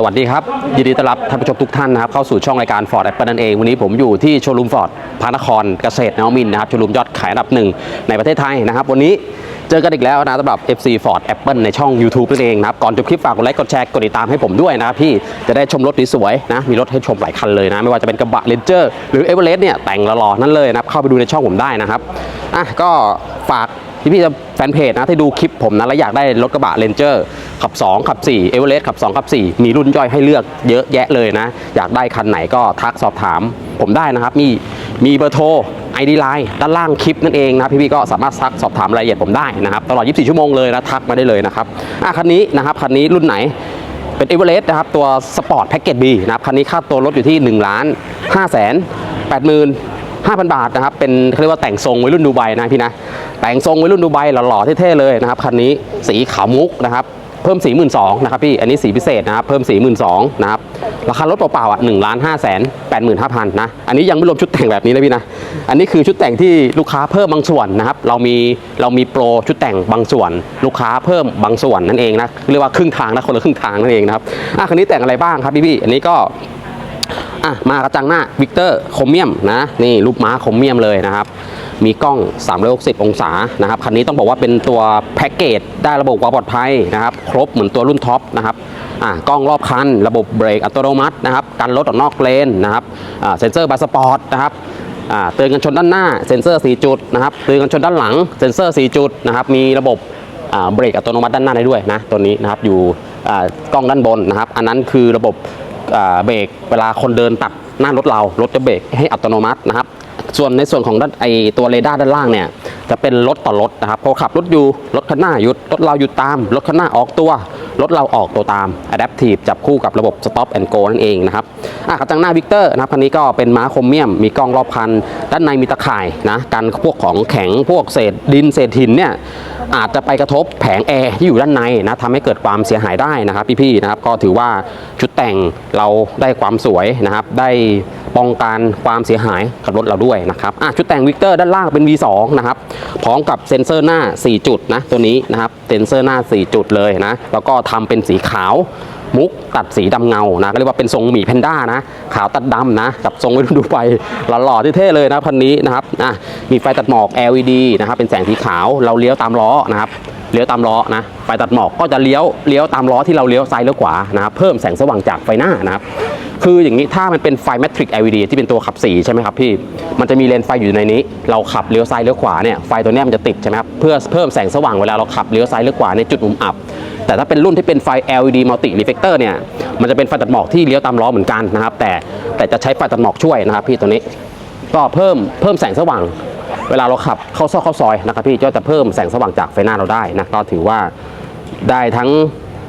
สวัสดีครับ ยินดีต้อนรับท่านผู้ชมทุกท่านนะครับเข้าสู่ช่องรายการ Ford Apple นั่นเอง วันนี้ผมอยู่ที่โชว์รูมฟอร์ดพระนครเกษตรนวมินนะครับโชว์รูมยอดขายอันดับหนึ่งในประเทศไทยนะครับ วันนี้เจอกันอีกแล้วนะสำหรับ FC Ford Apple ในช่อง YouTube นั่นเองนะครับ ก่อนจบคลิปฝากกดไลค์กดแชร์กดติดตามให้ผมด้วยนะครับพี่จะได้ชมรถสวยๆนะมีรถให้ชมหลายคันเลยนะ ไม่ว่าจะเป็นกระบะเลนเจอร์หรือเอเวอเรสต์เนี่ยแต่งหล่อๆนั่นเลยนะครับเข้าไปดูในช่องผมได้นะครับอะก็ฝาก พี่พี่ๆแฟนเพจนะที่ดูคลิปผมนะแล้วอยากได้รถกระบะเลนเจอร์ขับ 2 ขับ4เอเวอเรสต์ขับ 2 ขับ 4 มีรุ่นย่อยให้เลือกเยอะแยะเลยนะ อยากได้คันไหนก็ทักสอบถาม ผมได้นะครับ มีมีเบอร์โทรไอดีไลน์ด้านล่างคลิปนั่นเองนะพี่พี่ก็สามารถทักสอบถามรายละเอียดผมได้นะครับ ตลอด 24 ชั่วโมงเลยนะทักมาได้เลยนะครับอะคันนี้นะครับคันนี้รุ่นไหนเป็นเอเวอเรสต์นะครับตัวสปอร์ตแพ็กเกจ B นะครับคันนี้ค่าตัวรถอยู่ที่1ล้าน5แสน8หมื่น 5,000 บาทนะครับ เป็นเขาเรียกว่าแต่งทรงวัยรุ่นดูไบนะพี่นะ แต่งทรงวัยรุ่นดูไบหล่อๆเท่ๆเลยนะครับคันนี้สีขาวมุกนะครับเพิ่มสีหมื่นสองนะครับพี่ อันนี้สีพิเศษนะครับ เพิ่มสีหมื่นสองนะครับ ราคารถเปล่าๆอะหนึ่งล้านห้าแสนแปดหมื่นห้าพันนะ อันนี้ยังไม่รวมชุดแต่งแบบนี้นะพี่นะ อันนี้คือชุดแต่งที่ลูกค้าเพิ่มบางส่วนนะครับ เรามีเรามีโปรชุดแต่งบางส่วน ลูกค้าเพิ่มบางส่วนนั่นเองนะ เรียกว่าครึ่งทางนะคนละครึ่งทางนั่นเองนะครับ อะคันนี้แต่งอะไรบ้างครับพี่ๆอันนี้ก็ อะมากระจังหน้าวิกเตอร์โครเมียมนะนี่รูปม้าโครเมียมเลยนะครับ มีกล้อง 360 องศานะครับคันนี้ต้องบอกว่าเป็นตัวแพ็กเกจได้ระบบความปลอดภัยนะครับ ครบเหมือนตัวรุ่นท็อปนะครับอะกล้องรอบคัน ระบบเบรกอัตโนมัตินะครับกันรถออกนอกเลนนะครับอ่าเซ็นเซอร์บาสปอร์ตนะครับอ่าเตือนกันชนด้านหน้าเซ็นเซอร์ 4 จุดนะครับเตือนกันชนด้านหลังเซ็นเซอร์ 4 จุดนะครับมีระบบอ่าเบรกอัตโนมัติด้านหน้าได้ด้วยนะตัวนี้นะครับอยู่อ่ากล้องด้านบนนะครับ อันนั้นคือระบบ เบรกเวลาคนเดินตัดหน้ารถเรารถจะเบรกให้อัตโนมัตินะครับ ส่วนในส่วนของด้านไอตัวเรดาร์ด้านล่างเนี่ยจะเป็นรถต่อรถนะครับพอขับรถอยู่รถคันหน้าหยุดรถเราหยุดตาม รถคันหน้าออกตัว รถเราออกตัวตาม Adaptive จับคู่กับระบบ Stop and Go นั่นเองนะครับอะกระจังหน้าวิกเตอร์นะครับคันนี้ก็เป็นม้าโครเมียม มีกล้องรอบคัน ด้านในมีตะข่ายนะกันพวกของแข็งพวกเศษดินเศษหินเนี่ย อาจจะไปกระทบแผงแอร์ที่อยู่ด้านในนะทำให้เกิดความเสียหายได้นะครับพี่ๆนะครับก็ถือว่าชุดแต่งเราได้ความสวยนะครับ ได้ป้องกันความเสียหายกับรถเราด้วยนะครับอะชุดแต่งวิกเตอร์ด้านล่างเป็น V2 นะครับพร้อมกับเซ็นเซอร์หน้า 4 จุดนะตัวนี้นะครับเซ็นเซอร์หน้า 4 จุดเลยนะแล้วก็ทำเป็นสีขาว มุกตัดสีดำเงานะก็เรียกว่าเป็นทรงหมีแพนด้านะขาวตัดดำนะกับทรงไว้ดูไปหล่อๆเท่ๆเลยนะคันนี้นะครับอะมีไฟตัดหมอก LED นะครับเป็นแสงสีขาวเราเลี้ยวตามล้อนะครับเลี้ยวตามล้อนะไฟตัดหมอกก็จะเลี้ยวเลี้ยวตามล้อที่เราเลี้ยวซ้ายเลี้ยวขวานะครับเพิ่มแสงสว่างจากไฟหน้านะครับ คืออย่างนี้ถ้ามันเป็นไฟแมทริก LED ที่เป็นตัวขับสีใช่ไหมครับพี่ มันจะมีเลนไฟอยู่ในนี้ เราขับเลี้ยวซ้ายเลี้ยวขวาเนี่ยไฟตัวนี้มันจะติดใช่ไหมครับเพื่อเพิ่มแสงสว่างเวลาเราขับเลี้ยวซ้ายเลี้ยวขวาในจุดมุมอับ แต่ถ้าเป็นรุ่นที่เป็นไฟ LED multi reflector เนี่ยมันจะเป็นไฟตัดหมอกที่เลี้ยวตามล้อเหมือนกันนะครับ แต่แต่จะใช้ไฟตัดหมอกช่วยนะครับ พี่ตัวนี้ก็เพิ่มเพิ่มแสงสว่าง เวลาเราขับเข้าซอกเข้าซอยนะครับพี่ก็จะเพิ่มแสงสว่างจากไฟหน้าเราได้นะก็ถือว่าได้ทั้ง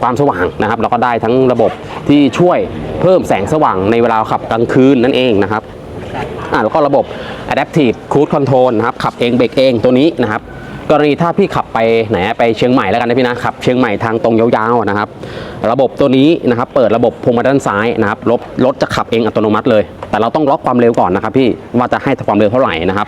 ความสว่างนะครับแล้วก็ได้ทั้งระบบที่ช่วยเพิ่มแสงสว่างในเวลาขับกลางคืนนั่นเองนะครับอ่าแล้วก็ระบบ Adaptive Cruise Control นะครับขับเองเบรกเองตัวนี้นะครับ กรณีถ้าพี่ขับไปไหนไปเชียงใหม่แล้วกันนะพี่นะขับเชียงใหม่ทางตรงยาวๆนะครับ ระบบตัวนี้นะครับเปิดระบบพวงมาลัยด้านซ้ายนะครับรถรถจะขับเองอัตโนมัติเลย แต่เราต้องล็อกความเร็วก่อนนะครับพี่ว่าจะให้ความเร็วเท่าไหร่นะครับ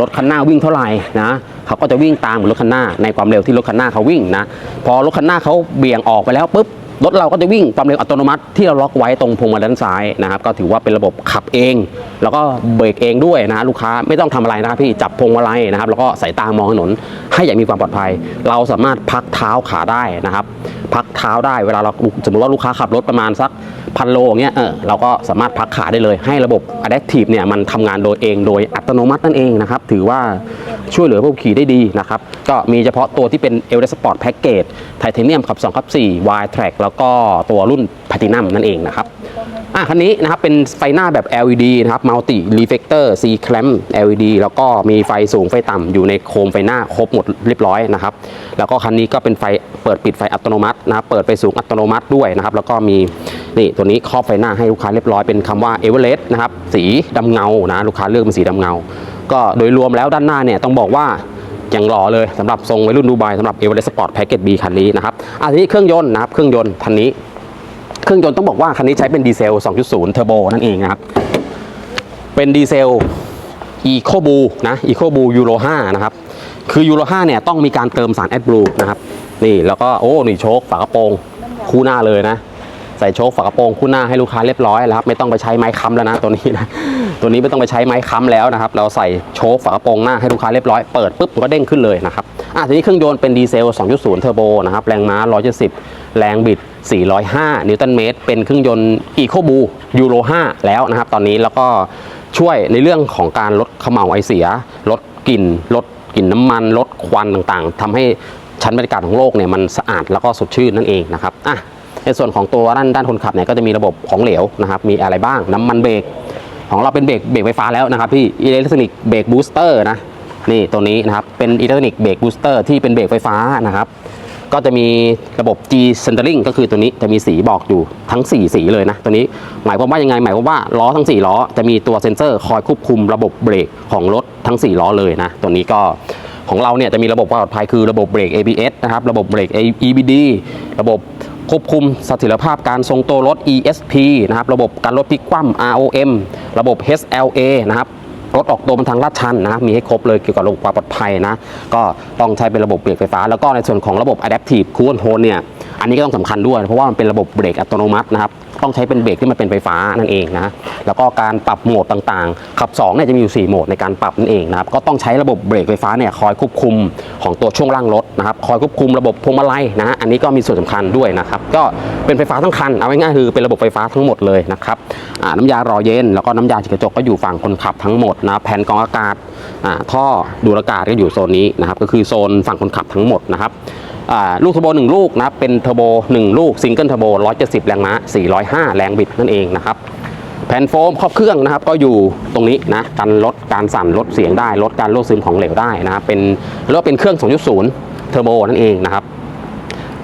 รถคันหน้าวิ่งเท่าไหร่นะเขาก็จะวิ่งตามรถคันหน้าในความเร็วที่รถคันหน้าเขาวิ่งนะพอรถคันหน้าเขาเบี่ยงออกไปแล้วปุ๊บ รถเราก็จะวิ่งความเร็วอัตโนมัติที่เราล็อกไว้ตรงพวงมาลัยด้านซ้ายนะครับก็ถือว่าเป็นระบบขับเอง แล้วก็เบรกเองด้วยนะลูกค้าไม่ต้องทำอะไรนะครับพี่จับพวงมาลัยนะครับแล้วก็สายตามองถนนให้อย่างมีความปลอดภัย เราสามารถพักเท้าขาได้นะครับ พักเท้าได้เวลาเราสมมติว่าลูกค้าขับรถประมาณสักพันโลอย่างเงี้ยเออเราก็สามารถพักขาได้เลย ให้ระบบ Adaptive เนี่ยมันทำงานโดยเองโดยอัตโนมัตินั่นเองนะครับถือว่า ช่วยเหลือผู้ขี่ได้ดีนะครับ ก็มีเฉพาะตัวที่เป็น e l e Sport Package ไทเทเนียมขับ2ขับ4 Y Track แล้วก็ตัวรุ่น Platinum นั่นเองนะครับอะคันนี้นะครับเป็นไฟหน้าแบบ LED นะครับ Multi Reflector C clamp LED แล้วก็มีไฟสูงไฟต่ำอยู่ในโคมไฟหน้าครบหมดเรียบร้อยนะครับ แล้วก็คันนี้ก็เป็นไฟเปิดปิดไฟอัตโนมัตินะครับเปิดไฟสูงอัตโนมัติด้วยนะครับ แล้วก็มีนี่ตัวนี้ครอบไฟหน้าให้ลูกค้าเรียบร้อยเป็นคำว่า e v e r e s t นะครับสีดำเงานะลูกค้าเลือกเป็นสีดำเงา ก็โดยรวมแล้วด้านหน้าเนี่ยต้องบอกว่าอย่างหล่อเลยสำหรับทรงวัยรุ่นดูไบสำหรับ e v e r e s t Sport Package B คันนี้นะครับอะทีนี้เครื่องยนต์นะครับเครื่องยนต์คันนี้เครื่องยนต์ต้องบอกว่าคันนี้ใช้เป็นดีเซล 2.0 เทอร์โบนั่นเองนะครับ เป็นดีเซล Eco b l u นะ Eco b l u Euro 5นะครับ คือ Euro 5เนี่ยต้องมีการเติมสาร AdBlue นะครับ นี่แล้วก็โอ้ นี่โชคฝากระโปรงคู่หน้าเลยนะ ใส่โชคฝากระโปรงคู่หน้าให้ลูกค้าเรียบร้อยแล้วครับไม่ต้องไปใช้ไม้ค้ำแล้วนะตัวนี้นะตัวนี้ไม่ต้องไปใช้ไม้ค้ำแล้วนะครับ เราใส่โชคฝากระโปรงหน้าให้ลูกค้าเรียบร้อยเปิดปุ๊บก็เด้งขึ้นเลยนะครับอะทีนี้เครื่องยนต์เป็นดีเซล 2.0 เทอร์โบนะครับแรงม้า 170 แรงบิด 405 นิวตันเมตร เป็นเครื่องยนต์ Eco b l u Euro 5แล้วนะครับ ตอนนี้แล้วก็ช่วยในเรื่องของการลดเขม่าวไอเสีย ลดกลิ่นลดกลิ่นน้ำมัน ลดควันต่างๆทำให้ชั้นบรรยากาศของโลกเนี่ยมันสะอาดแล้วก็สดชื่นนั่นเองนะครับอะ ในส่วนของตัวด้านด้านคนขับเนี่ยก็จะมีระบบของเหลวนะครับมีอะไรบ้างน้ำมันเบรกของเราเป็นเบรกเบรกไฟฟ้าแล้วนะครับพี่อิเล็กทรอนิกเบรกบูสเตอร์นะนี่ตัวนี้นะครับเป็นอิเล็กทรอนิกเบรกบูสเตอร์ที่เป็นเบรกไฟฟ้านะครับก็จะมีระบบ G centering ก็คือตัวนี้จะมีสีบอกอยู่ทั้ง 4 สีเลยนะ ตัวนี้หมายความว่ายังไงหมายความว่าล้อทั้ง 4 ล้อ จะมีตัวเซ็นเซอร์คอยควบคุมระบบเบรกของรถทั้ง 4 ล้อเลยนะ ตัวนี้ก็ของเราเนี่ยจะมีระบบความปลอดภัยคือระบบเบรก ABS นะครับ ระบบเบรก EBD ระบบ ควบคุมเสถียรภาพการทรงตัวรถ ESP นะครับ ระบบการลดพลิกคว่ำ ROM ระบบ HLA นะครับ รถออกตัวบนทางลาดชันนะมีให้ครบเลยเกี่ยวกับระบบความปลอดภัยนะ ก็ต้องใช้เป็นระบบเบรกไฟฟ้า แล้วก็ในส่วนของระบบ Adaptive Cruise Control เนี่ยอันนี้ก็ต้องสำคัญด้วย เพราะว่ามันเป็นระบบเบรกอัตโนมัตินะครับต้องใช้เป็นเบรกที่มันเป็นไฟฟ้านั่นเองนะแล้วก็การปรับโหมดต่างๆ ขับ2เนี่ยจะมีอยู่ 4 โหมดในการปรับนั่นเองนะครับก็ต้องใช้ระบบเบรกไฟฟ้าเนี่ยคอยควบคุมของตัวช่วงล่างรถนะครับคอยควบคุมระบบพวงมาลัยนะอันนี้ก็มีส่วนสำคัญด้วยนะครับก็เป็นไฟฟ้าทั้งคันเอาง่ายๆคือเป็นระบบไฟฟ้าทั้งหมดเลยนะครับน้ำยารอเย็นแล้วก็น้ำยาฉีดกระจกก็อยู่ฝั่งคนขับทั้งหมดนะแผ่นกรองอากาศอ่าท่อดูดอากาศก็อยู่โซนนี้นะครับก็คือโซนฝั่งคนขับทั้งหมดนะครับอ่าลูกเทอร์โบ1ลูกนะเป็นเทอร์โบ1ลูกซิงเกิลเทอร์โบ170 แรงม้า405 แรงบิดนั่นเองนะครับแผ่นโฟมครอบเครื่องนะครับก็อยู่ตรงนี้นะกันลดการสั่นลดเสียงได้ลดการรั่วซึมของเหลวได้นะครับเป็นเรียกว่าเป็นเครื่อง 2.0 เทอร์โบนั่นเองนะครับ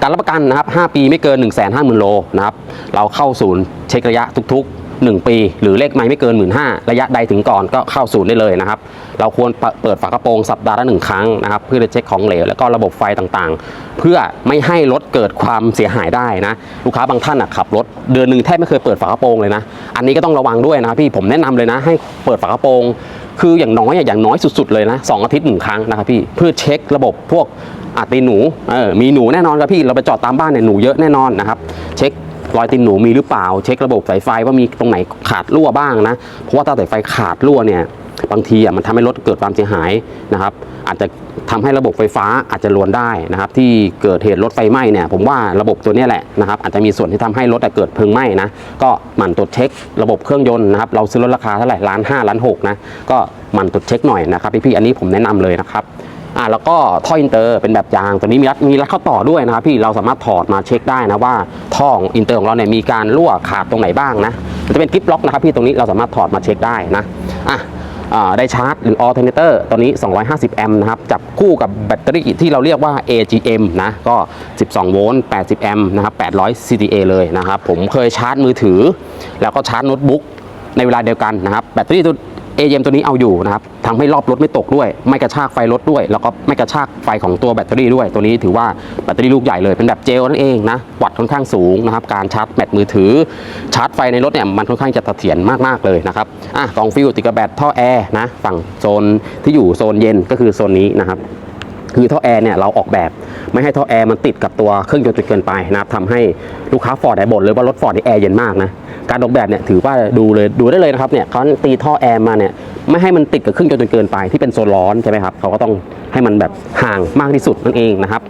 การรับประกันนะครับ 5 ปีไม่เกิน 1 5 0 0 0 0 โลนะครับเราเข้าศูนย์เช็คระยะทุกๆ 1 ปี หรือเลขไม่ไม่เกิน 1 5ื่นระยะใดถึงก่อนก็เข้าศูนย์ได้เลยนะครับ เราควรเปิดฝากระโปรงสัปดาห์ละหนึ่งครั้งนะครับ เพื่อจะเช็คของเหลวแล้วก็ระบบไฟต่างๆ เพื่อไม่ให้รถเกิดความเสียหายได้นะ ลูกค้าบางท่านอะขับรถเดือนหนึ่งแทบไม่เคยเปิดฝากระโปรงเลยนะ อันนี้ก็ต้องระวังด้วยนะพี่ผมแนะนำเลยนะ ให้เปิดฝากระโปรงคืออย่างน้อยอย่างน้อยสุดๆเลยนะสองอาทิตย์หนึ่งครั้งนะครับพี่เพื่อเช็คระบบพวกอาตีหนูเออมีหนูแน่นอนครับพี่เราไปจอดตามบ้านเนี่ยหนูเยอะแน่นอนนะครับ เช็ค รอยตีนหนูมีหรือเปล่า เช็คระบบสายไฟว่ามีตรงไหนขาดรั่วบ้างนะ เพราะว่าถ้าสายไฟขาดรั่วเนี่ยบางทีอะมันทำให้รถเกิดความเสียหายนะครับ อาจจะทำให้ระบบไฟฟ้าอาจจะรวนได้นะครับ ที่เกิดเหตุรถไฟไหม้เนี่ยผมว่าระบบตัวนี้แหละนะครับ อาจจะมีส่วนที่ทำให้รถเกิดเพลิงไหม้นะก็หมั่นตรวจเช็คระบบเครื่องยนต์นะครับ เราซื้อรถราคาเท่าไหร่ล้านห้าล้านหกนะก็หมั่นตรวจเช็คหน่อยนะครับพี่ๆอันนี้ผมแนะนำเลยนะครับ อ่าแล้วก็ท่ออินเตอร์เป็นแบบยางตัวนี้มีรัดมีรัดเข้าต่อด้วยนะครับพี่เราสามารถถอดมาเช็คได้นะว่าท่อองอินเตอร์ของเราเนี่ยมีการรั่วขาดตรงไหนบ้างนะมันจะเป็นกริปล็อกนะครับพี่ตรงนี้เราสามารถถอดมาเช็คได้นะอะได้ชาร์จหรือ a l t e r n a t o r ตัวนี้ 250 แอมป์นะครับ จับคู่กับแบตเตอรี่ที่เราเรียกว่า AGM นะ ก็ 12 โวลต์ 80 แอมป์นะครับ 800 CTA เลยนะครับ ผมเคยชาร์จมือถือ แล้วก็ชาร์จโน้ตบุ๊กในเวลาเดียวกันนะครับ แบตเตอรี่ เอเยมตัวนี้เอาอยู่นะครับทำให้รอบรถไม่ตกด้วย ไม่กระชากไฟรถด้วย แล้วก็ไม่กระชากไฟของตัวแบตเตอรี่ด้วย ตัวนี้ถือว่าแบตเตอรี่ลูกใหญ่เลยเป็นแบบเจลนั่นเองนะวัตต์ค่อนข้างสูงนะครับการชาร์จแบตมือถือ ชาร์จไฟในรถเนี่ยมันค่อนข้างจะเสถียรมากๆเลยนะครับอะกล่องฟิลติดกับแบตท่อแอร์นะฝั่งโซนที่อยู่โซนเย็นก็คือโซนนี้นะครับ คือท่อแอร์เนี่ยเราออกแบบไม่ให้ท่อแอร์มันติดกับตัวเครื่องยนต์จนเกินไปนะครับทำให้ลูกค้าฟอร์ดได้บ่นเลยว่ารถฟอร์ดนี่แอร์เย็นมากนะการออกแบบเนี่ยถือว่าดูเลยดูได้เลยนะครับเนี่ยเขาตีท่อแอร์มาเนี่ยไม่ให้มันติดกับเครื่องยนต์จนเกินไปที่เป็นโซนร้อนใช่ไหมครับเขาก็ต้องให้มันแบบห่างมากที่สุดนั่นเองนะครับ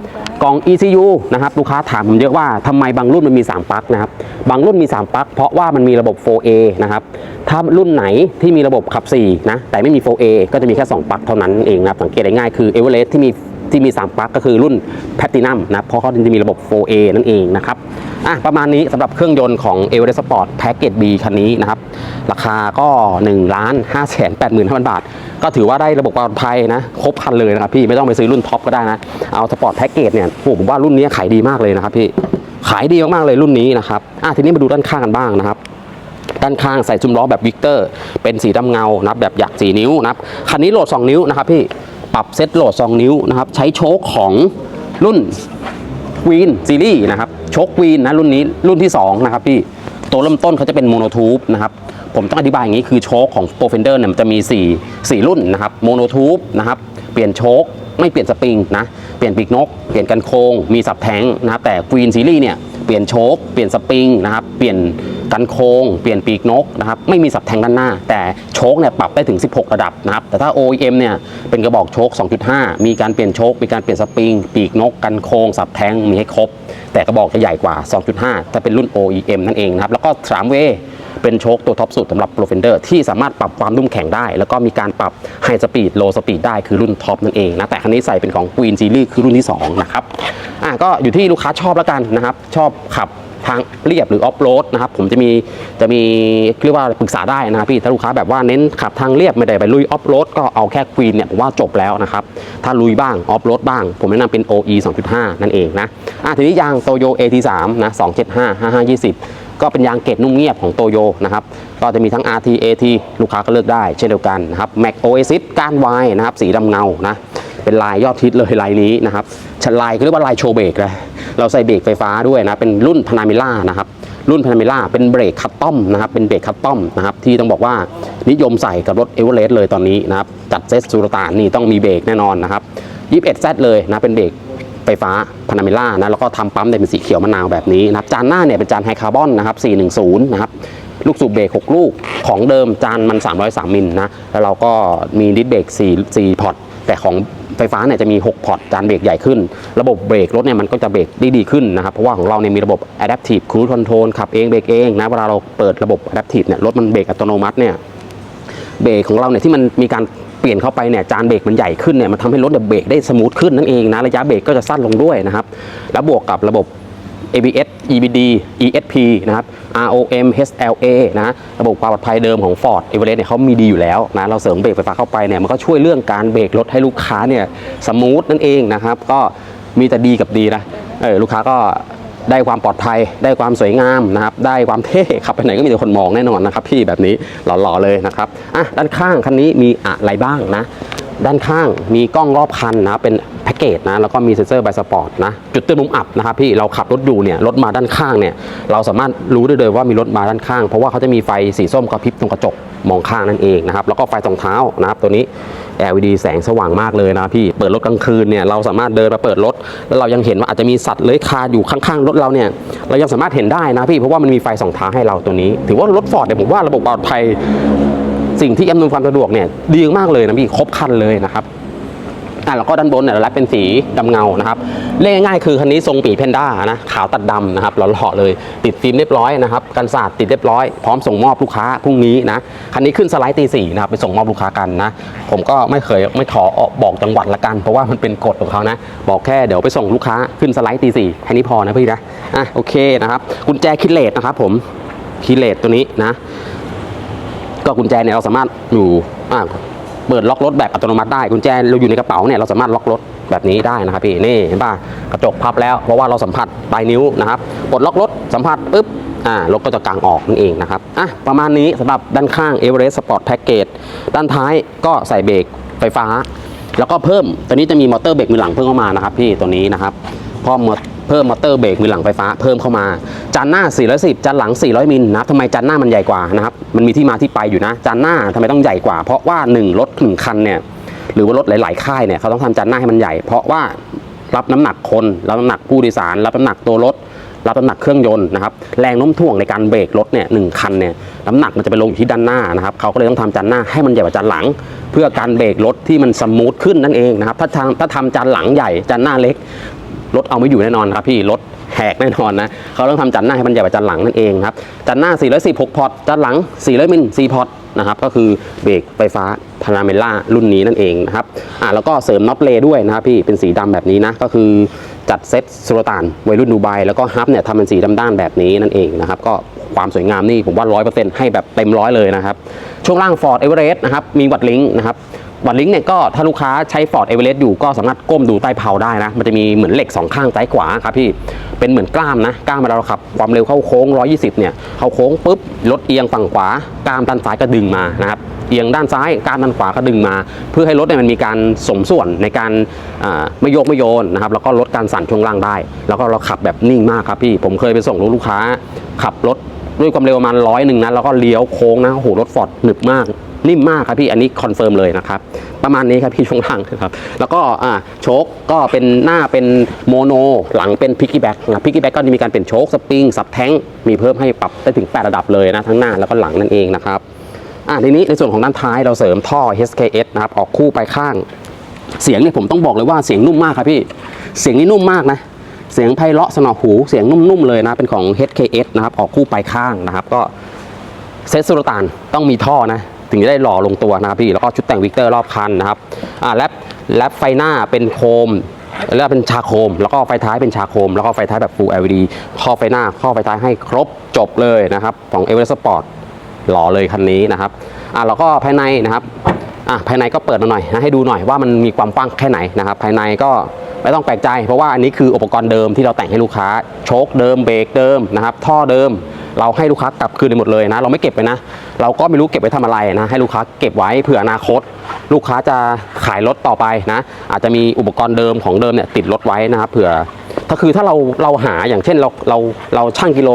กล่อง ECU นะครับลูกค้าถามผมเยอะว่าทำไมบางรุ่นมันมี 3ปลั๊กนะครับบางรุ่นมี 3ปลั๊กเพราะว่ามันมีระบบ 4A นะครับถ้ารุ่นไหนที่มีระบบขับ4นะแต่ไม่มี 4A ก็จะมีแค่ 2ปลั๊กเท่านั้นเองนะครับสังเกตได้ง่ายคือ e v e r e s t ที่มี ที่มี 3 ปลั๊กก็คือรุ่นแพ t ตินัมนะเพราะเขาจะมีระบบ 4A นั่นเองนะครับอะประมาณนี้สำหรับเครื่องยนต์ของ e v e r e s t Sport Package B คันนี้นะครับ ราคาก็1ล้าน5แสน8 5 0 0 0 บาท ก็ถือว่าได้ระบบปลอดภัยนะ ครบคันเลยนะครับพี่ไม่ต้องไปซื้อรุ่นท็อปก็ได้นะ เอาสปอร์ตแพ็กเกจเนี่ยโอ้ผมว่ารุ่นนี้ขายดีมากเลยนะครับพี่ขายดีมากๆเลยรุ่นนี้นะครับอะทีนี้มาดูด้านข้างกันบ้างนะครับด้านข้างใส่ซุ้มล้อแบบวิกเตอร์ เป็นสีดำเงานะแบบหยัก 4 นิ้วนะคันนี้โหลด 2 นิ้วนะครับพี่ ปรับเซตโหลด 2 นิ้วนะครับ ใช้โชคของรุ่นควีนซีรีส์นะครับ โชคควีนนะรุ่นนี้รุ่นที่ 2 นะครับพี่ ตัวเริ่มต้นเขาจะเป็นโมโนทูบนะครับ ผมต้องอธิบายอย่างนี้คือโชคของโปรเฟนเดอร์เนี่ยมันจะมี 4 4 รุ่นนะครับ โมโนทูบนะครับ เปลี่ยนโชคไม่เปลี่ยนสปริงนะ เปลี่ยนปีกนก เปลี่ยนกันโคง มีสับแทงนะครับ แต่ควีนซีรีส์เนี่ย เปลี่ยนโชคเปลี่ยนสปริงนะครับ เปลี่ยน กันโคงเปลี่ยนปีกนกนะครับไม่มีสับแทงด้านหน้า แต่โชคเนี่ยปรับได้ถึง 16 ระดับนะครับแต่ถ้า OEM เนี่ยเป็นกระบอกโชค 2.5 มีการเปลี่ยนโชค มีการเปลี่ยนสปริง ปีกนก กันโคง สับแทงมีให้ครบ แต่กระบอกจะใหญ่กว่า 2.5จะเป็นรุ่น OEM นั่นเองนะครับแล้วก็3เวเป็นโชคตัวท็อปสุดสำหรับโปรเฟนเดอร์ที่สามารถปรับความนุ่มแข็งได้ แล้วก็มีการปรับไฮสปีดโลสปีดได้คือรุ่นท็อปนั่นเองนะแต่คันนี้ใส่เป็นของ Queen Series คือรุ่นที่2นะครับอะก็อยู่ที่ลูกค้าชอบแล้วกันนะครับชอบขับ ทางเรียบหรือออฟโรดนะครับผมจะมีจะมีเรียกว่าปรึกษาได้นะครับพี่ถ้าลูกค้าแบบว่าเน้นขับทางเรียบไม่ได้ไปลุยออฟโรดก็เอาแค่ Queen เนี่ยผมว่าจบแล้วนะครับถ้าลุยบ้างออฟโรดบ้าง ผมแนะนำเป็น OE 2.5 นั่นเองนะอะทีนี้ยางโตโย AT3 นะ275 5520 ก็เป็นยางเกรดนุ่มเงียบของโตโยนะครับก็จะมีทั้ง RT AT ลูกค้าก็เลือกได้เช่นเดียวกันนะครับ Mac Oasis ก้านวายนะครับสีดำเงานะ เป็นลายยอดฮิตเลยลายนี้นะครับชันลายก็เรียกว่าลายโชว์เบรกเลยเราใส่เบรกไฟฟ้าด้วยนะเป็นรุ่นพานามิล่านะครับรุ่นพานามิล่าเป็นเบรกคัตตอมนะครับเป็นเบรกคัตตอมนะครับที่ต้องบอกว่านิยมใส่กับรถเอเวอเรสต์เลยตอนนี้นะครับจัดเซตซูรตานนี่ต้องมีเบรกแน่นอนนะครับ 21Z เลยนะเป็นเบรกไฟฟ้าพานามิล่านะแล้วก็ทำปั๊มเป็นสีเขียวมะนาวแบบนี้นะครับจานหน้าเนี่ยเป็นจานไฮคาร์บอนนะครับ410นะครับลูกสูบเบรก6 ลูกของเดิมจานมัน 303 มิลนะแล้วเราก็มีดิสเบรก4 4พอร์ตแต่ของ ไฟฟ้าเนี่ยจะมี 6 พอร์ตจานเบรกใหญ่ขึ้น ระบบเบรกรถเนี่ยมันก็จะเบรกได้ดีขึ้นนะครับ เพราะว่าของเราเนี่ยมีระบบ Adaptive Cruise Control ขับเองเบรกเองนะ เวลาเราเปิดระบบ Adaptive เนี่ยรถมันเบรกอัตโนมัติเนี่ยเบรกของเราเนี่ยที่มันมีการเปลี่ยนเข้าไปเนี่ยจานเบรกมันใหญ่ขึ้นเนี่ยมันทำให้รถเนี่ยเบรกได้สมูทขึ้นนั่นเองนะระยะเบรกก็จะสั้นลงด้วยนะครับแล้วบวกกับระบบ ABS EBD ESP นะครับ ROM HLA นะระบบความปลอดภัยเดิมของ Ford Everest เนี่ยเขามีดีอยู่แล้วนะเราเสริมเบรกไฟฟ้าเข้าไปเนี่ยมันก็ช่วยเรื่องการเบรกรถให้ลูกค้าเนี่ยสมูทนั่นเองนะครับก็มีแต่ดีกับดีนะเออลูกค้าก็ได้ความปลอดภัย ได้ความสวยงามนะครับ ได้ความเท่ขับไปไหนก็มีแต่คนมองแน่นอนนะครับพี่แบบนี้หล่อๆเลยนะครับอะด้านข้างคันนี้มีอะไรบ้างนะ ด้านข้างมีกล้องรอบคันนะเป็นแพ็กเกจนะแล้วก็มีเซ็นเซอร์ไบสปอร์ตนะจุดเตือนมุมอับนะครับพี่เราขับรถอยู่เนี่ยรถมาด้านข้างเนี่ยเราสามารถรู้ได้เลยว่ามีรถมาด้านข้าง เพราะว่าเขาจะมีไฟสีส้มกระพริบตรงกระจกมองข้างนั่นเองนะครับแล้วก็ไฟสองเท้านะครับตัวนี้ LED แสงสว่างมากเลยนะพี่เปิดรถกลางคืนเนี่ยเราสามารถเดินมาเปิดรถแล้วเรายังเห็นว่าอาจจะมีสัตว์เลื้อยคาอยู่ข้างๆรถเราเนี่ยเรายังสามารถเห็นได้นะพี่เพราะว่ามันมีไฟสองทางให้เราตัวนี้ ถือว่ารถฟอร์ดเนี่ยผมว่าระบบปลอดภัย สิ่งที่อำนวยความสะดวกเนี่ยดีมากเลยนะพี่ครบคันเลยนะครับอะแล้วก็ด้านบนเนี่ยเราแรปเป็นสีดำเงานะครับเรียกง่ายๆคือคันนี้ทรงปีแพนด้านะขาวตัดดำนะครับหล่อๆเลยติดฟิล์มเรียบร้อยนะครับกันสาดติดเรียบร้อยพร้อมส่งมอบลูกค้าพรุ่งนี้นะคันนี้ขึ้นสไลด์ตีสี่นะครับไปส่งมอบลูกค้ากันนะผมก็ไม่เคยไม่ขอบอกจังหวัดละกัน เพราะว่ามันเป็นกฎของเขานะบอกแค่เดี๋ยวไปส่งลูกค้าขึ้นสไลด์ตีสี่แค่นี้พอนะพี่นะอะโอเคนะครับกุญแจคิดเลสนะครับผมคิดเลสตัวนี้นะ ก็กุญแจเนี่ยเราสามารถอยู่อ่าเปิดล็อกรถแบบอัตโนมัติได้กุญแจเราอยู่ในกระเป๋าเนี่ยเราสามารถล็อกรถแบบนี้ได้นะครับพี่นี่เห็นป่ะกระจกพับแล้วเพราะว่าเราสัมผัสปลายนิ้วนะครับปลดล็อกรถสัมผัสปุ๊บอ่ารถก็จะกางออกนั่นเองนะครับอะประมาณนี้สำหรับด้านข้าง Everest Sport Package ด้านท้ายก็ใส่เบรกไฟฟ้า แล้วก็เพิ่มตัวนี้จะมีมอเตอร์เบรกมือหลังเพิ่มเข้ามานะครับพี่ตัวนี้นะครับพร้อม เพิ่มมอเตอร์เบรกมือหลังไฟฟ้าเพิ่มเข้ามา จานหน้า 410 จานหลัง 400 มิลนะทำไมจานหน้ามันใหญ่กว่านะครับ มันมีที่มาที่ไปอยู่นะ จานหน้าทำไมต้องใหญ่กว่า เพราะว่า 1 รถ1คันเนี่ย หรือว่ารถหลาย ๆ ค่ายเนี่ยเขาต้องทำจานหน้าให้มันใหญ่ เพราะว่ารับน้ำหนักคน รับน้ำหนักผู้โดยสาร รับน้ำหนักตัวรถ รับน้ำหนักเครื่องยนต์นะครับ แรงโน้มถ่วงในการเบรกรถเนี่ยหนึ่งคันเนี่ยน้ำหนักมันจะไปลงอยู่ที่ด้านหน้านะครับ เขาก็เลยต้องทำจานหน้าให้มันใหญ่กว่าจานหลัง เพื่อการเบรกรถที่มันสมูทขึ้นนั่นเองนะครับ ถ้าทำถ้าทำจานหลังใหญ่จานหน้าเล็ก รถเอาไม่อยู่แน่นอนครับพี่รถแหกแน่นอนนะเขาต้องทำจานหน้าให้มันใหญ่กว่าจานหลังนั่นเองครับจานหน้า 416 พอร์ตจานหลัง 400 มิล4พอร์ตนะครับก็คือเบรกไฟฟ้าพาราเมล่ารุ่นนี้นั่นเองนะครับอ่าแล้วก็เสริมน็อตเลด้วยนะครับพี่เป็นสีดำแบบนี้นะก็คือจัดเซ็ตสุลต่านวัยรุ่นดูไบแล้วก็ฮับเนี่ยทำเป็นสีดำด้านแบบนี้นั่นเองนะครับก็ความสวยงามนี่ผมว่า 100%ให้แบบเต็มร้อยเลยนะครับช่วงล่าง Ford Everest นะครับมีวัดลิงก์นะครับ บอร์ดลิงก์เนี่ยก็ถ้าลูกค้าใช้ Ford Everest อยู่ก็สามารถก้มดูใต้เพลาได้นะ มันจะมีเหมือนเหล็กสองข้างซ้ายขวาครับพี่ เป็นเหมือนกล้ามนะ กล้ามเวลาเราขับ ความเร็วเข้าโค้ง 120 เนี่ย เข้าโค้งปุ๊บรถเอียงฝั่งขวากล้ามด้านซ้ายก็ดึงมานะครับเอียงด้านซ้ายกล้ามด้านขวาก็ดึงมา เพื่อให้รถเนี่ยมันมีการสมส่วนในการไม่โยกไม่โยนนะครับแล้วก็ลดการสั่นช่วงล่างได้ แล้วก็เราขับแบบนิ่งมากครับพี่ ผมเคยไปส่งลูกค้า ขับรถด้วยความเร็วประมาณร้อยหนึ่งนะแล้วก็เลี้ยวโค้งนะโอ้โหรถฟอร์ดหนึบมาก นิ่มมากครับพี่อันนี้คอนเฟิร์มเลยนะครับประมาณนี้ครับพี่ช่วงล่างครับแล้วก็อ่าโชคก็เป็นหน้าเป็นโมโนหลังเป็นพิกกี้แบ็กนะพิกกี้แบ็กก็จะมีการเป็นโชคสปริงสับแท้งมีเพิ่มให้ปรับได้ถึง 8 ระดับเลยนะทั้งหน้าแล้วก็หลังนั่นเองนะครับอ่าทีนี้ในส่วนของด้านท้ายเราเสริมท่อ HKS นะครับออกคู่ไปข้างเสียงเนี่ยผมต้องบอกเลยว่าเสียงนุ่มมากครับพี่ เสียงนี่นุ่มมากนะ เสียงไพเราะสนอหู เสียงนุ่มๆเลยนะ เป็นของ HKS นะครับ ออกคู่ไปข้างนะครับ ก็เซตสุลต่านต้องมีท่อนะ ถึงจะได้หล่อลงตัวนะครับพี่แล้วก็ชุดแต่งวิกเตอร์รอบคันนะครับอ่าแลปแลปไฟหน้าเป็นโคมแล้วเป็นชาโคม แล้วก็ไฟท้ายเป็นชาโคม แล้วก็ไฟท้ายแบบ Full LED ข้อไฟหน้าข้อไฟท้ายให้ครบจบเลยนะครับ ของ e v e r e s t Sport หล่อเลยคันนี้นะครับอ่าแล้วก็ภายในนะครับ อะภายในก็เปิดมาหน่อยนะให้ดูหน่อยว่ามันมีความกว้างแค่ไหนนะครับภายในก็ไม่ต้องแปลกใจ เพราะว่าอันนี้คืออุปกรณ์เดิมที่เราแต่งให้ลูกค้าโชคเดิมเบรกเดิมนะครับท่อเดิมเราให้ลูกค้ากลับคืนไปหมดเลยนะ เราไม่เก็บไปนะ เราก็ไม่รู้เก็บไว้ทำอะไรนะ ให้ลูกค้าเก็บไว้เผื่ออนาคต ลูกค้าจะขายรถต่อไปนะ อาจจะมีอุปกรณ์เดิมของเดิมเนี่ยติดรถไว้นะครับเผื่อถ้าคือถ้าเราเราหาอย่างเช่นเราเราเราช่างกิโล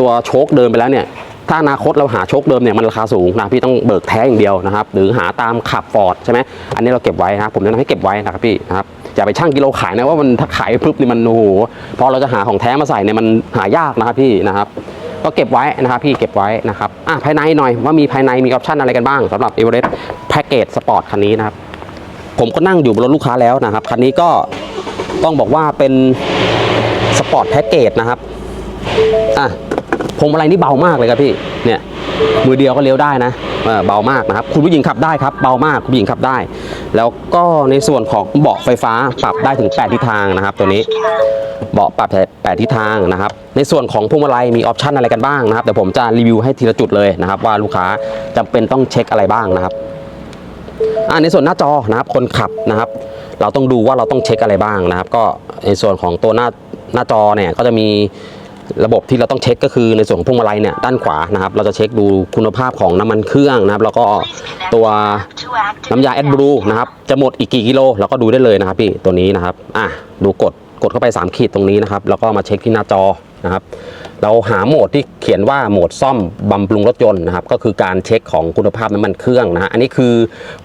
ตัวโชคเดิมไปแล้วเนี่ย ถ้าอนาคตเราหาโชคเดิมเนี่ยมันราคาสูงนะพี่ต้องเบิกแท้อย่างเดียวนะครับ หรือหาตามขับฟอร์ดใช่ไหมอันนี้เราเก็บไว้นะครับผมแนะนำให้เก็บไว้นะครับพี่นะครับอย่าไปช่างกิโลขายนะว่ามันถ้าขายปุ๊บนี่มันโอ้โหพอเราจะหาของแท้มาใส่เนี่ยมันหายากนะครับพี่นะครับ ก็เก็บไว้นะครับพี่เก็บไว้นะครับอะภายในหน่อยว่ามีภายในมีออปชันอะไรกันบ้างสำหรับ e v e r e s t Package Sport คันนี้นะครับผมก็นั่งอยู่บนรถลูกค้าแล้วนะครับคันนี้ก็ต้องบอกว่าเป็นสปอร์ตแพ็กเกจนะครับอะ วงมาลัยนี่เบามากเลยครับพี่เนี่ยมือเดียวก็เลี้ยวได้นะเบามากนะครับคุณผู้หญิงขับได้ครับเบามากคุณผู้หญิงขับได้ แล้วก็ในส่วนของเบาะไฟฟ้าปรับได้ถึง 8 ทิศทางนะครับ ตัวนี้เบาะปรับแปดทิศทางนะครับ ในส่วนของพวงมาลัยมีออปชันอะไรกันบ้างนะครับเดี๋ยวผมจะรีวิวให้ทีละจุดเลยนะครับ ว่าลูกค้าจำเป็นต้องเช็คอะไรบ้างนะครับอ่าในส่วนหน้าจอนะครับคนขับนะครับ เราต้องดูว่าเราต้องเช็คอะไรบ้างนะครับ ก็ในส่วนของตัวหน้าหน้าจอเนี่ยก็จะมี ระบบที่เราต้องเช็คก็คือในส่วนของพวงมาลัยเนี่ยด้านขวานะครับ เราจะเช็คดูคุณภาพของน้ำมันเครื่องนะครับ แล้วก็ตัวน้ำยาแอดบลูนะครับ จะหมดอีกกี่กิโลเราก็ดูได้เลยนะครับพี่ตัวนี้นะครับอะดูกดกดเข้าไป 3 ขีดตรงนี้นะครับแล้วก็มาเช็คที่หน้าจอนะครับ เราหาโหมดที่เขียนว่าโหมดซ่อมบำรุงรถยนต์นะครับ ก็คือการเช็คของคุณภาพน้ำมันเครื่องนะฮะอันนี้คือ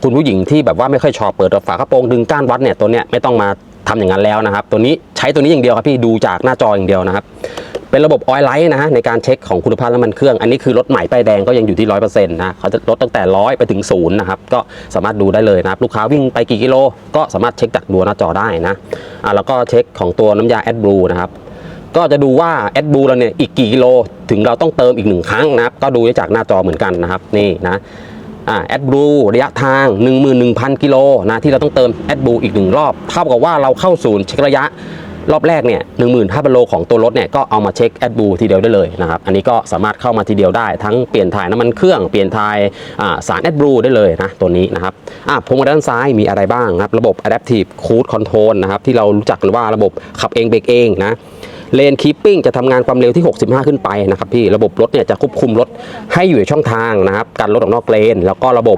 คุณผู้หญิงที่แบบว่าไม่ค่อยชอบเปิดฝากระโปรงดึงก้านวัดเนี่ยตัวเนี้ยไม่ต้องมาทำอย่างนั้นแล้วนะครับ ตัวนี้ใช้ตัวนี้อย่างเดียวครับพี่ดูจากหน้าจออย่างเดียวนะครับ เป็นระบบออยไลท์นะฮะในการเช็คของคุณภาพน้ำมันเครื่อง อันนี้คือรถใหม่ป้ายแดงก็ยังอยู่ที่ร้อยเปอร์เซ็นต์นะเขาจะลดตั้งแต่ร้อยไปถึงศูนย์นะครับก็สามารถดูได้เลยนะครับลูกค้าวิ่งไปกี่กิโล ก็สามารถเช็คจากดูหน้าจอได้นะอ่าแล้วก็เช็คของตัวน้ำยาแอดบลูนะครับก็จะดูว่าแอดบูเราเนี่ยอีกกี่กิโลถึงเราต้องเติมอีกหนึ่งครั้งนะครับก็ดูได้จากหน้าจอเหมือนกันนะครับนี่นะอ่าแอดบลูระยะทาง 11,000 กิโลนะที่เราต้องเติมแอดบลูอีกหนึ่งรอบ เท่ากับว่าเราเข้าศูนย์เช็คระยะ รอบแรกเนี่ย15,000โลของตัวรถเนี่ยก็เอามาเช็คแอดบูทีเดียวได้เลยนะครับอันนี้ก็สามารถเข้ามาทีเดียวได้ทั้งเปลี่ยนถ่ายน้ำมันเครื่องเปลี่ยนถ่ายสารแอดบูได้เลยนะตัวนี้นะครับอะพวงมาลัยด้านซ้ายมีอะไรบ้างนะครับระบบ Adaptive Cruise Control นะครับที่เรารู้จักกันว่าระบบขับเองเบรกเองนะเลนคีปปิ้งจะทำงานความเร็วที่ 65 ขึ้นไปนะครับพี่ระบบรถเนี่ยจะควบคุมรถให้อยู่ในช่องทางนะครับกันรถออกนอกเลน แล้วก็ระบบ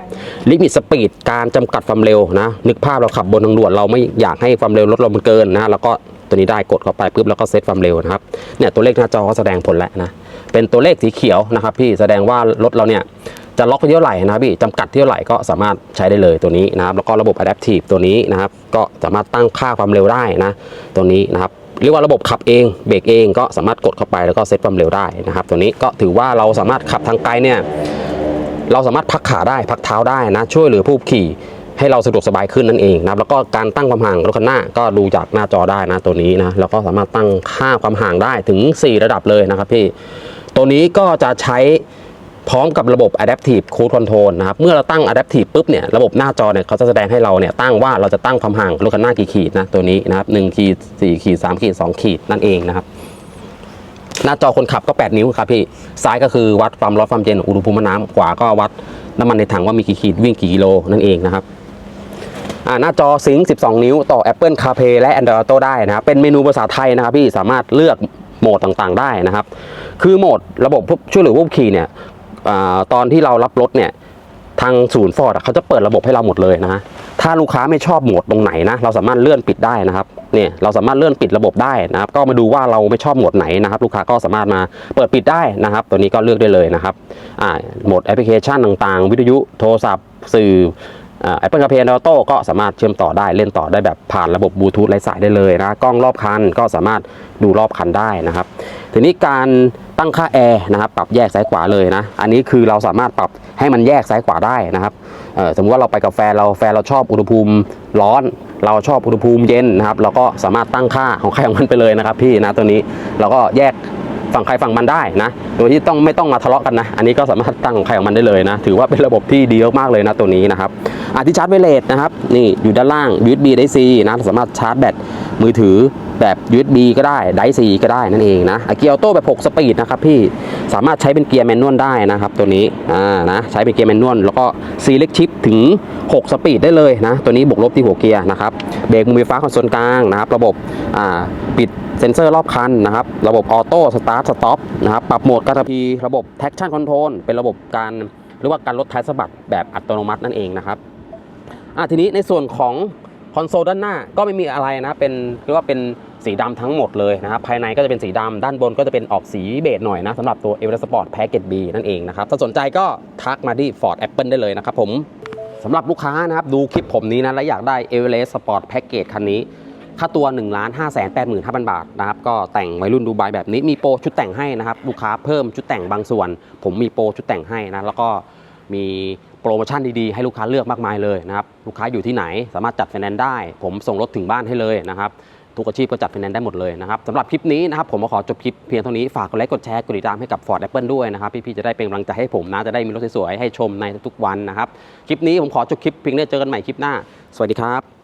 ลิมิตสปีดการจำกัดความเร็วนะนึกภาพเราขับบนทางด่วนเราไม่อยากให้ความเร็วรถเรามันเกินนะแล้วก็ ตัวนี้ได้กดเข้าไปปุ๊บแล้วก็เซตความเร็วนะครับเนี่ยตัวเลขหน้าจอก็แสดงผลแล้วนะเป็นตัวเลขสีเขียวนะครับพี่แสดงว่ารถเราเนี่ยจะล็อกที่เท่าไหร่นะครับพี่จำกัดที่เท่าไหร่ก็สามารถใช้ได้เลยตัวนี้นะครับแล้วก็ระบบ Adaptive ตัวนี้นะครับก็สามารถตั้งค่าความเร็วได้นะตัวนี้นะครับเรียกว่าระบบขับเองเบรกเองก็สามารถกดเข้าไปแล้วก็เซตความเร็วได้นะครับตัวนี้ก็ถือว่าเราสามารถขับทางไกลเนี่ยเราสามารถพักขาได้พักเท้าได้นะช่วยเหลือผู้ขี่ ให้เราสะดวกสบายขึ้นนั่นเองนะครับแล้วก็การตั้งความห่างรถคันหน้าก็ดูจากหน้าจอได้นะตัวนี้นะแล้วก็สามารถตั้งค่าความห่างได้ถึง 4 ระดับเลยนะครับพี่ตัวนี้ก็จะใช้พร้อมกับระบบ Adaptive Cruise Control นะครับ เมื่อเราตั้ง Adaptive ปุ๊บเนี่ย ระบบหน้าจอเนี่ยเขาจะแสดงให้เราเนี่ยตั้งว่าเราจะตั้งความห่างรถคันหน้ากี่ขีดนะ ตัวนี้นะครับ1ขีด4ขีด3ขีด2ขีดนั่นเองนะครับ หน้าจอคนขับก็ 8 นิ้วครับพี่ ซ้ายก็คือวัดความร้อนความเย็นอุณหภูมิน้ำขวาก็วัดน้ำมันในถังว่ามีกี่ขีดวิ่งกี่กิโลนั่นเองนะครับอ่า หน้าจอซิงค์12 นิ้ว ต่อ Apple CarPlay และ Android Auto ได้นะครับเป็นเมนูภาษาไทยนะครับพี่สามารถเลือกโหมดต่างๆ ได้นะครับ คือโหมดระบบช่วยเหลือผู้ขี่เนี่ยอตอนที่เรารับรถเนี่ยทางศูนย์ฟอร์ดเขาจะเปิดระบบให้เราหมดเลยนะฮะถ้าลูกค้าไม่ชอบโหมดตรงไหนนะ เราสามารถเลื่อนปิดได้นะครับเนี่ยเราสามารถเลื่อนปิดระบบได้นะครับ ก็มาดูว่าเราไม่ชอบโหมดไหนนะครับ ลูกค้าก็สามารถมาเปิดปิดได้นะครับ ตัวนี้ก็เลือกได้เลยนะครับอ่าโหมดแอปพลิเคชันต่างๆ วิทยุโทรศัพท์ สื่อ แอปเปิลคาเพย์ออโต้ก็สามารถเชื่อมต่อได้เล่นต่อได้แบบผ่านระบบบลูทูธไร้สายได้เลยนะกล้องรอบคันก็สามารถดูรอบคันได้นะครับ ทีนี้การตั้งค่าแอร์นะครับปรับแยกซ้ายขวาเลยนะอันนี้คือเราสามารถปรับให้มันแยกซ้ายขวาได้นะครับสมมติว่าเราไปกับแฟนเราแฟนเราชอบอุณหภูมิร้อน เราชอบอุณหภูมิเย็นนะครับเราก็สามารถตั้งค่าของใครของมันไปเลยนะครับพี่นะตัวนี้เราก็แยก ฝั่งใครฝั่งมันได้นะโดยที่ต้องไม่ต้องมาทะเลาะกันนะ อันนี้ก็สามารถตั้งของใครของมันได้เลยนะ ถือว่าเป็นระบบที่ดีมากๆเลยนะตัวนี้นะครับอาที่ชาร์จไวเลสนะครับ นี่อยู่ด้านล่าง USB ไดซีนะ สามารถชาร์จแบตมือถือ แบบ USB ก็ได้ไดซีก็ได้นั่นเองนะเกียร์ออโต้แบบ 6 สปีดนะครับพี่สามารถใช้เป็นเกียร์แมนนวลได้นะครับตัวนี้อ่านะใช้เป็นเกียร์แมนนวลแล้วก็ซีเล็กชิปถึง 6 สปีดได้เลยนะตัวนี้บวกลบที่หัวเกียร์นะครับเบรกมือไฟฟ้าคอนโซลกลางนะครับระบบอ่าปิดเซ็นเซอร์รอบคันนะครับระบบออโต้สตาร์ทสต็อปนะครับปรับโหมดการขับขี่ระบบ traction control เป็นระบบการเรียกว่าการลดท้ายสะบัดแบบอัตโนมัตินั่นเองนะครับอะทีนี้ในส่วนของคอนโซลด้านหน้าก็ไม่มีอะไรนะเป็นเรียกว่าเป็น สีดำทั้งหมดเลยนะครับภายในก็จะเป็นสีดำด้านบนก็จะเป็นออกสีเบจหน่อยนะสำหรับตัว e v e r e s t Sport Package B นั่นเองนะครับถ้าสนใจก็ทักมาที่ Ford Apple ได้เลยนะครับผมสำหรับลูกค้านะครับดูคลิปผมนี้นะและอยากได้ e v e r e s t Sport Package คันนี้ค่าตัว 1 5 8 5 5 0 0 0 บาทนะครับก็แต่งวัยรุ่นดูไบแบบนี้มีโปรชุดแต่งให้นะครับลูกค้าเพิ่มชุดแต่งบางส่วน ผมมีโปรชุดแต่งให้นะแล้วก็มีโปรโมชั่นดีๆ ให้ลูกค้าเลือกมากมายเลยนะครับลูกค้าอยู่ที่ไหนสามารถจัดไฟแนนซ์ได้ ผมส่งรถถึงบ้านให้เลยนะครับ ทุกอาชีพก็จัดไฟแนนซ์ได้หมดเลยนะครับสำหรับคลิปนี้นะครับผมขอจบคลิปเพียงเท่านี้ฝากกดไลค์กดแชร์กดติดตามให้กับ Ford Apple ด้วยนะครับพี่ๆจะได้เป็นกำลังใจให้ผมนะจะได้มีรถสวยๆให้ชมในทุกๆวันนะครับคลิปนี้ผมขอจบคลิปเพียงเท่านี้เจอกันใหม่คลิปหน้า สวัสดีครับ